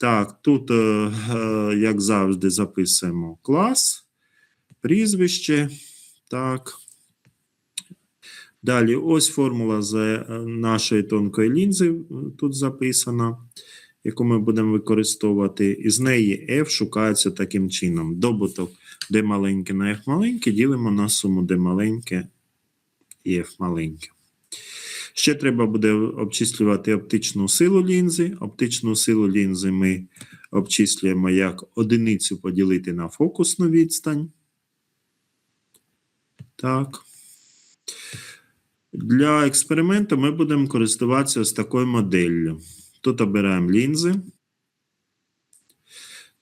Так, тут, е, е, як завжди, записуємо клас, прізвище. Так. Далі, ось формула з е, нашої тонкої лінзи тут записана, яку ми будемо використовувати. Із неї F шукається таким чином. Добуток D маленьке на F маленьке ділимо на суму D маленьке і F маленьке. Ще треба буде обчислювати оптичну силу лінзи. Оптичну силу лінзи ми обчислюємо як одиницю поділити на фокусну відстань. Так. Для експерименту ми будемо користуватися ось такою моделлю. Тут обираємо лінзи.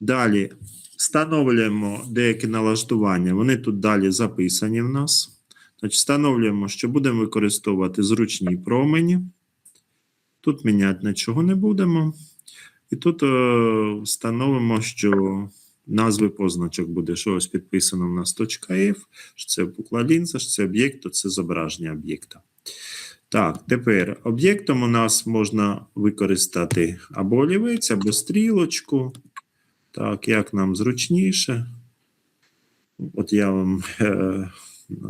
Далі встановлюємо деякі налаштування. Вони тут далі записані в нас. Значить, встановлюємо, що будемо використовувати зручні промені. Тут міняти нічого не будемо. І тут е, встановимо, що назви позначок буде, що ось підписано в нас точка що це буква лінза, що це об'єкт, то це зображення об'єкта. Так, тепер об'єктом у нас можна використати або олівець, або стрілочку. Так, як нам зручніше. От я вам е,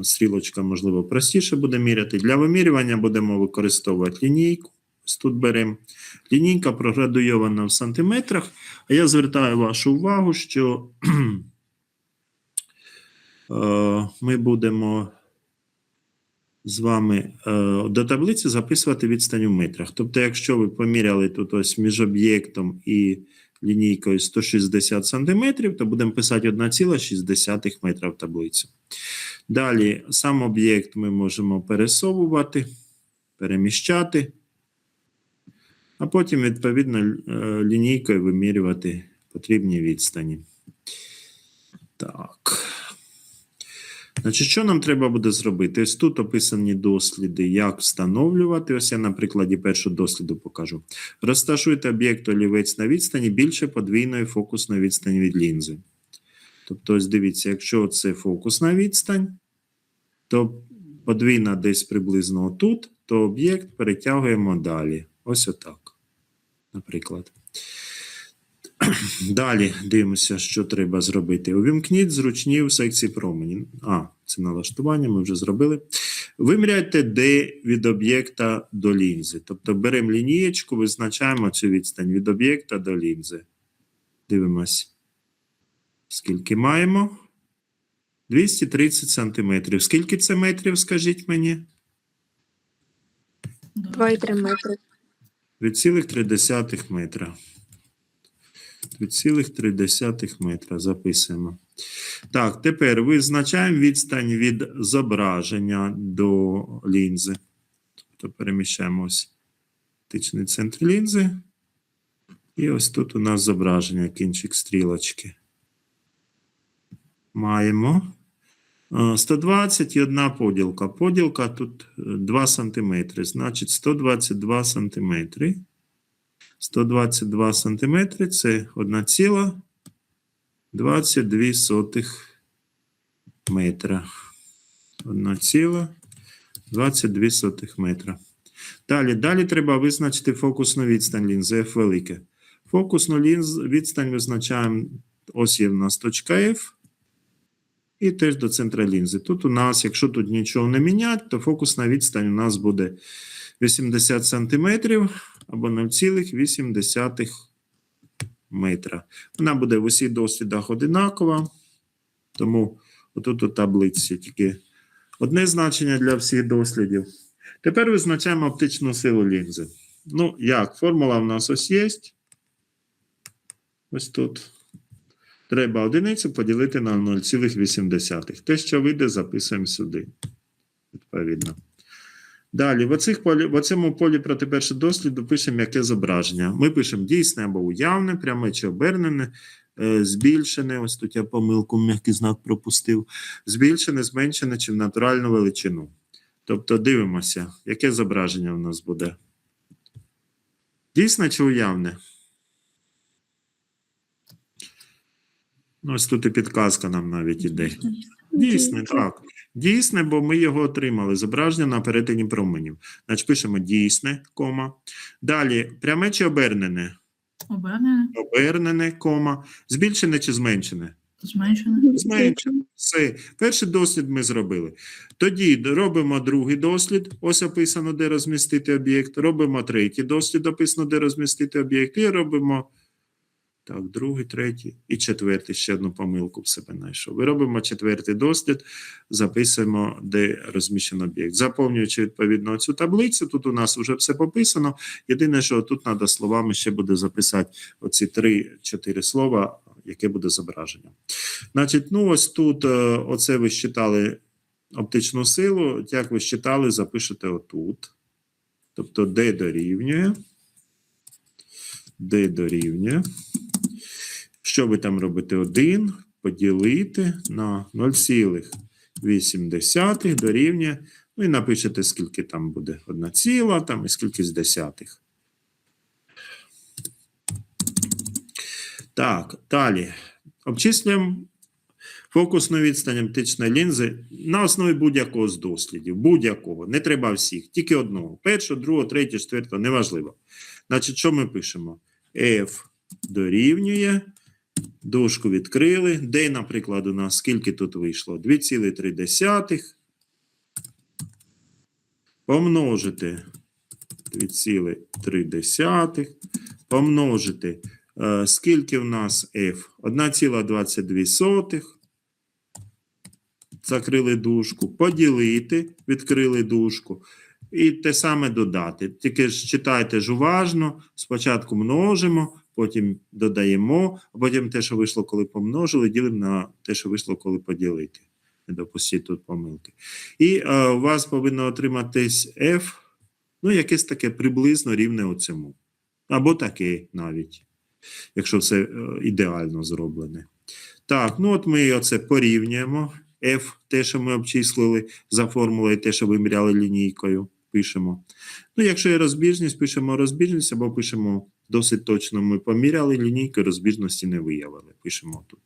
стрілочка, можливо, простіше буде міряти. Для вимірювання будемо використовувати лінійку. Ось тут беремо. Лінійка проградуйована в сантиметрах. А я звертаю вашу увагу, що е, ми будемо з вами е, до таблиці записувати відстань у метрах. Тобто, якщо ви поміряли тут ось між об'єктом і лінійкою 160 см, то будемо писати 1,6 метра в таблицю. Далі сам об'єкт ми можемо пересовувати, переміщати, а потім, відповідно, е, лінійкою вимірювати потрібні відстані. Так. Значить, що нам треба буде зробити? Ось тут описані досліди, як встановлювати. Ось я на прикладі першого досліду покажу. Розташуйте об'єкт олівець на відстані більше подвійної фокусної відстані від лінзи. Тобто, ось дивіться, якщо це фокусна відстань, то подвійна десь приблизно отут, то об'єкт перетягуємо далі. Ось отак. Наприклад. Далі дивимося, що треба зробити. Увімкніть зручні в секції промені. А, це налаштування, ми вже зробили. Виміряйте D від об'єкта до лінзи. Тобто беремо лінієчку, визначаємо цю відстань від об'єкта до лінзи. Дивимось. Скільки маємо? 230 сантиметрів. Скільки це метрів, скажіть мені? 2,3 метри. 2,3 метра. 2,3 метра записуємо. Так, тепер визначаємо відстань від зображення до лінзи. Тобто переміщаємо ось тичний центр лінзи. І ось тут у нас зображення, кінчик стрілочки. Маємо. Е, 120 і одна поділка. Поділка тут е, 2 см. Значить, 122 см. 122 см це 1,22 метра. 1,22 метра. Далі, далі треба визначити фокусну відстань лінзи F велике. Фокусну лінз, відстань визначаємо, ось є в нас точка F. І теж до центра лінзи. Тут у нас, якщо тут нічого не міняти, то фокусна відстань у нас буде 80 см або 0,8 метра. Вона буде в усіх дослідах одинакова. Тому отут у таблиці тільки одне значення для всіх дослідів. Тепер визначаємо оптичну силу лінзи. Ну, як? Формула в нас ось є. Ось тут. Треба одиницю поділити на 0,8. Те, що вийде, записуємо сюди. Відповідно. Далі, в, оцих полі, в оцьому полі проти першого досліду пишемо яке зображення. Ми пишемо дійсне або уявне, пряме чи обернене, е, збільшене. Ось тут я помилку, м'який знак пропустив. Збільшене, зменшене чи в натуральну величину. Тобто дивимося, яке зображення у нас буде. Дійсне чи уявне? Ну, Ось тут і підказка нам навіть іде. Дійсне, так. Дійсне, бо ми його отримали. Зображення на перетині променів. Значить, пишемо дійсне, кома. Далі, пряме чи обернене? Обернене, обернене, кома, збільшене чи зменшене? зменшене, Зменшене. Все. Перший дослід ми зробили. Тоді робимо другий дослід. Ось описано, де розмістити об'єкт. Робимо третій дослід, описано, де розмістити об'єкт. І робимо так, другий, третій і четвертий. Ще одну помилку в себе знайшов. І робимо четвертий дослід, записуємо, де розміщено об'єкт. Заповнюючи відповідно цю таблицю, тут у нас вже все пописано. Єдине, що тут треба словами ще буде записати оці три-чотири слова, яке буде зображення. Значить, ну ось тут е, оце ви считали оптичну силу. Як ви считали, запишете отут. Тобто, D дорівнює. D дорівнює. Що ви там робите? 1 поділити на 0,8 дорівнює. Ну і напишете, скільки там буде 1 ціла, там і скільки з десятих. Так, далі. Обчислюємо фокусну відстань оптичної лінзи на основі будь-якого з дослідів. Будь-якого. Не треба всіх, тільки одного. Першого, другого, третього, четвертого, неважливо. Значить, що ми пишемо? F дорівнює. Дужку відкрили. Де, наприклад, у нас скільки тут вийшло? 2,3. Помножити 2,3. Помножити Е, Скільки в нас F? 1,22. Закрили дужку. Поділити, відкрили дужку. І те саме додати. Тільки ж читайте ж уважно. Спочатку множимо, потім додаємо, а потім те, що вийшло, коли помножили, ділимо на те, що вийшло, коли поділити. Не допустіть тут помилки. І е, у вас повинно отриматись F, ну, якесь таке приблизно рівне оцьому. Або таке навіть якщо все е, ідеально зроблене. Так, ну от ми оце порівнюємо. F, те, що ми обчислили за формулою, те, що виміряли лінійкою, пишемо. Ну, якщо є розбіжність, пишемо розбіжність, або пишемо досить точно. Ми поміряли лінійкою, розбіжності не виявили. Пишемо тут.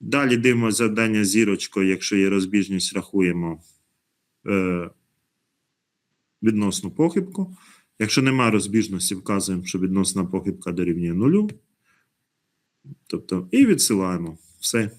Далі дивимося завдання зірочкою, якщо є розбіжність, рахуємо е, відносну похибку. Якщо немає розбіжності, вказуємо, що відносна похибка дорівнює нулю. Тобто, і відсилаємо. Все.